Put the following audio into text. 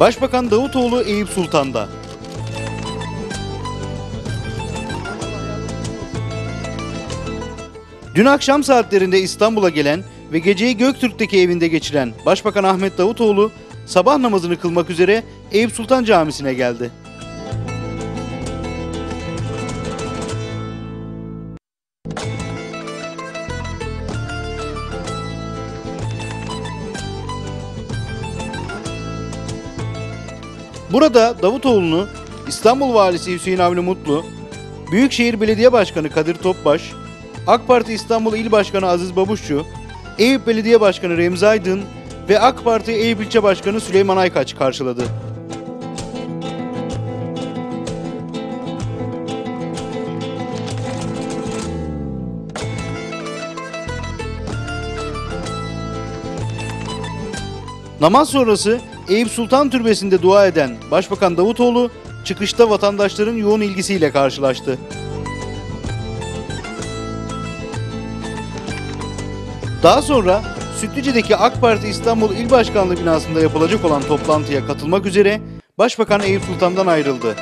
Başbakan Davutoğlu Eyüp Sultan'da. Dün akşam saatlerinde İstanbul'a gelen ve geceyi Göktürk'teki evinde geçiren Başbakan Ahmet Davutoğlu sabah namazını kılmak üzere Eyüp Sultan Camisi'ne geldi. Burada Davutoğlu'nu İstanbul Valisi Hüseyin Avni Mutlu, Büyükşehir Belediye Başkanı Kadir Topbaş, AK Parti İstanbul İl Başkanı Aziz Babuşçu, Eyüp Belediye Başkanı Remzi Aydın ve AK Parti Eyüp İlçe Başkanı Süleyman Aykaç karşıladı. Namaz sonrası Eyüp Sultan Türbesi'nde dua eden Başbakan Davutoğlu çıkışta vatandaşların yoğun ilgisiyle karşılaştı. Daha sonra Sütlüce'deki AK Parti İstanbul İl Başkanlığı binasında yapılacak olan toplantıya katılmak üzere Başbakan Eyüp Sultan'dan ayrıldı.